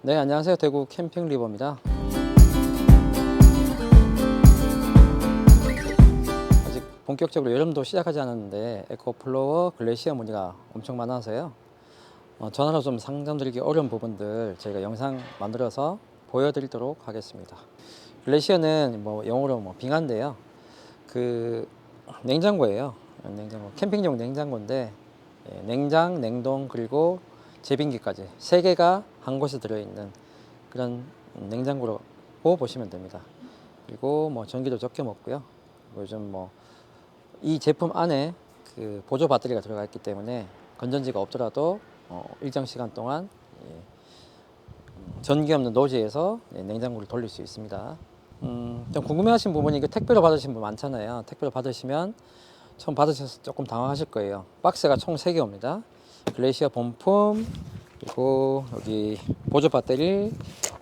네, 안녕하세요. 대구 캠핑 리버입니다. 아직 본격적으로 여름도 시작하지 않았는데 에코플로어 글래시어 문의가 엄청 많아서요. 어, 전화로 좀 상담드리기 어려운 부분들 저희가 영상 만들어서 보여드리도록 하겠습니다. 글래시어는 뭐 영어로 뭐 빙하인데요. 그 냉장고예요. 냉장고 캠핑용 냉장고인데 예, 냉장, 냉동 그리고 제빙기까지 세 개가 한 곳에 들어있는 그런 냉장고로 보시면 됩니다. 그리고 뭐 전기도 적게 먹고요. 요즘 뭐 이 제품 안에 그 보조 배터리가 들어가 있기 때문에 건전지가 없더라도 어, 일정 시간 동안 예, 음, 전기 없는 노지에서 예, 냉장고를 돌릴 수 있습니다. 음, 좀 궁금해하신 부분이 그 택배로 받으신 분 많잖아요. 택배로 받으시면 처음 받으셔서 조금 당황하실 거예요. 박스가 총 3개 옵니다. 글레이시어 본품, 그리고 여기 보조 배터리,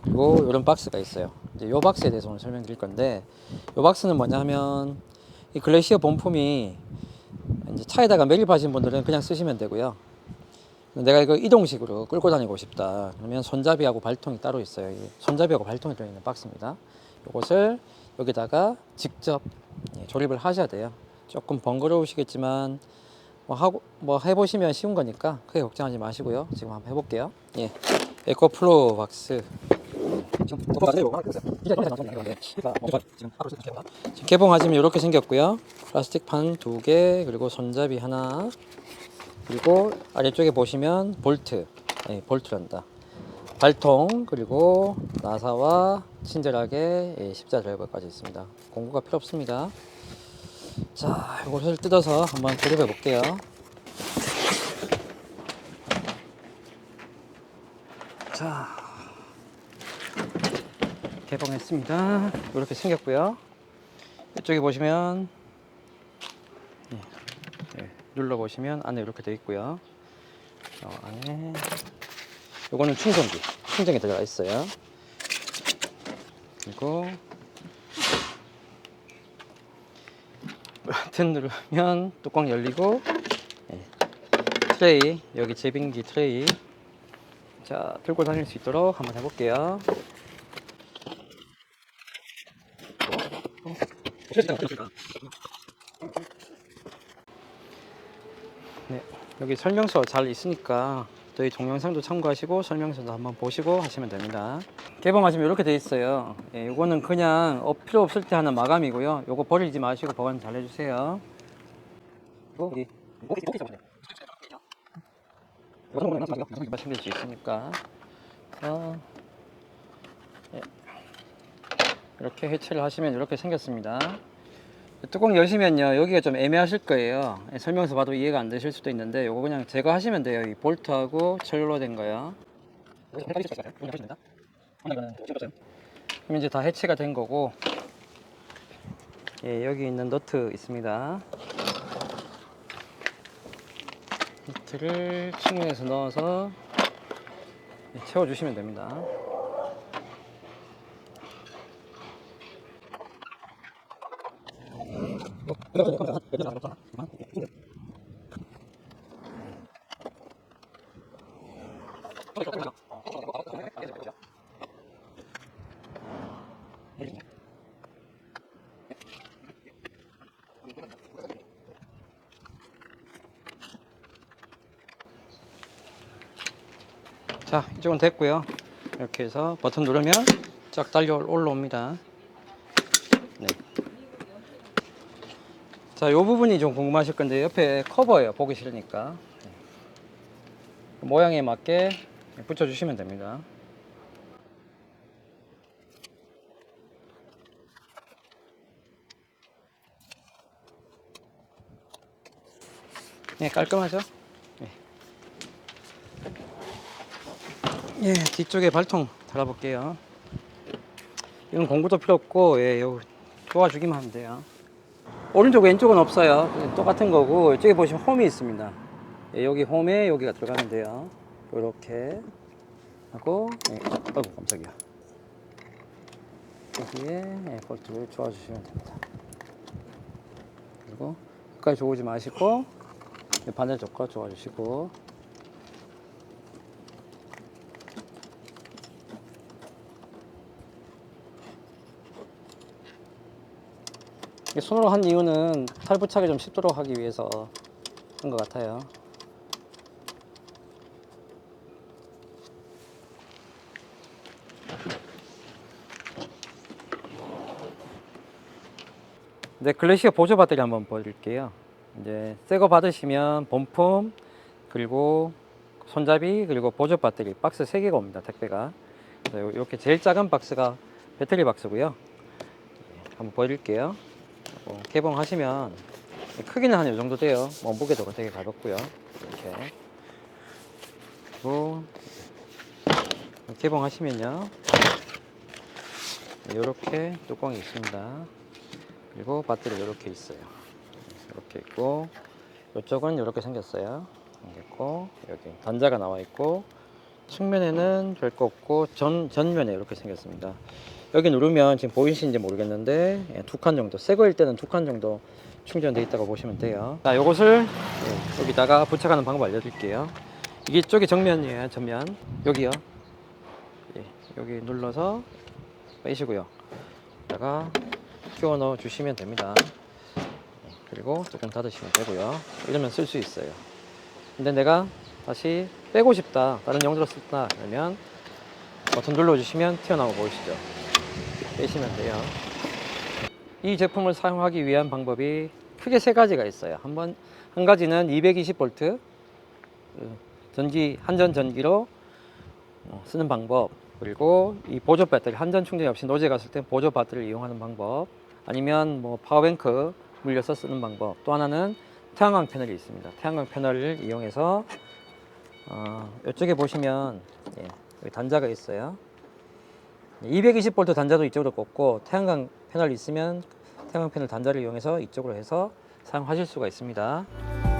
그리고 이런 박스가 있어요. 이제 이 박스에 대해서 오늘 설명드릴 건데, 이 박스는 뭐냐 하면, 이 글레이시어 본품이 이제 차에다가 매립하신 분들은 그냥 쓰시면 되고요. 내가 이거 이동식으로 끌고 다니고 싶다. 그러면 손잡이하고 발통이 따로 있어요. 이 손잡이하고 발통이 들어있는 박스입니다. 이것을 여기다가 직접 예, 조립을 하셔야 돼요. 조금 번거로우시겠지만 뭐 하고 뭐 해보시면 쉬운 거니까 크게 걱정하지 마시고요. 지금 한번 해볼게요. 예, 에코플로우 박스. 지금 개봉하시면 이렇게 생겼고요. 플라스틱 판 두 개, 그리고 손잡이 하나, 그리고 아래쪽에 보시면 볼트, 예, 볼트란다. 발통 그리고 나사와 친절하게 예, 십자 드라이버까지 있습니다. 공구가 필요 없습니다. 자, 이것을 뜯어서 한번 조립해 볼게요. 자, 개봉했습니다. 이렇게 생겼고요. 이쪽에 보시면 예, 예, 눌러 보시면 안에 이렇게 되어 있고요. 어, 안에 요거는 충전기, 충전기 들어가 있어요. 그리고 버튼 누르면 뚜껑 열리고 예, 트레이 여기 제빙기 트레이 자 들고 다닐 수 있도록 한번 해볼게요. 네, 여기 설명서 잘 있으니까 저희 동영상도 참고하시고 설명서도 한번 보시고 하시면 됩니다. 개봉하시면 이렇게 돼 있어요. 예, 이거는 그냥 어, 필요 없을 때 하는 마감이고요. 요거 버리지 마시고 보관 잘 해주세요. 여기 말씀드릴 수 있으니까 어, 예. 이렇게 해체를 하시면 이렇게 생겼습니다. 뚜껑 여시면요 여기가 좀 애매하실 거예요. 예, 설명서 봐도 이해가 안 되실 수도 있는데 요거 그냥 제거 하시면 돼요. 이 볼트하고 철로 된 거요. 그럼 이제 다 해체가 된 거고 예, 여기 있는 너트 있습니다. 너트를 측면에서 넣어서 예, 채워주시면 됩니다 자 이쪽은 됐고요. 이렇게 해서 버튼 누르면 쫙 달려 올라옵니다 자, 요 부분이 좀 궁금하실 건데 옆에 커버예요. 보기 싫으니까. 네. 모양에 맞게 붙여주시면 됩니다. 네, 깔끔하죠? 네. 예, 뒤쪽에 발통 달아볼게요. 이건 공구도 필요 없고, 예, 요 도와주기만 하면 돼요. 오른쪽 왼쪽은 없어요. 똑같은 거고 이쪽에 보시면 홈이 있습니다. 예, 여기 홈에 여기가 들어가면 돼요. 이렇게 하고 예, 아이고 깜짝이야. 여기에 예, 볼트를 조아주시면 됩니다. 그리고 끝까지 조우지 마시고 예, 반대쪽과 조아주시고 손으로 한 이유는 탈부착이 좀 쉽도록 하기 위해서 한 것 같아요. 네, 글래시어 보조 배터리 한번 보여드릴게요. 이제 새 거 받으시면 본품 그리고 손잡이 그리고 보조 배터리 박스 3개가 옵니다. 택배가. 이렇게 제일 작은 박스가 배터리 박스고요. 네, 한번 보여드릴게요. 어, 개봉하시면 크기는 한 이 정도 돼요. 뭐 무게도 되게 가볍고요. 이렇게. 그리고 개봉하시면요. 이렇게 뚜껑이 있습니다. 그리고 배터리 이렇게 있어요. 이렇게 있고 이쪽은 이렇게 생겼어요. 생겼고 여기 단자가 나와 있고 측면에는 별거 없고 전 전면에 이렇게 생겼습니다. 여기 누르면 지금 보이시는지 모르겠는데 예, 두칸 정도 새 거일 때는 두 칸 정도 충전돼 있다고 보시면 돼요. 자, 요것을 예, 여기다가 부착하는 방법 알려드릴게요. 이게 쪽이 정면이에요. 전면 여기요. 예, 여기 눌러서 빼시고요. 다가 끼워 넣어 주시면 됩니다. 그리고 뚜껑 닫으시면 되고요. 이러면 쓸 수 있어요. 근데 내가 다시 빼고 싶다, 다른 용도로 쓸다 그러면 버튼 눌러주시면 튀어나오고 보이시죠? 빼시면 돼요. 이 제품을 사용하기 위한 방법이 크게 세 가지가 있어요. 한번 한 가지는 220V 그 전기 한전 전기로 어, 쓰는 방법. 그리고 이 보조 배터리 한전 충전이 없이 노제 갔을 때 보조 배터리를 이용하는 방법. 아니면 뭐 파워뱅크 물려서 쓰는 방법. 또 하나는 태양광 패널이 있습니다. 태양광 패널을 이용해서 어, 이쪽에 보시면 예, 단자가 있어요 220V 단자도 이쪽으로 꽂고 태양광 패널이 있으면 태양광 패널 단자를 이용해서 이쪽으로 해서 사용하실 수가 있습니다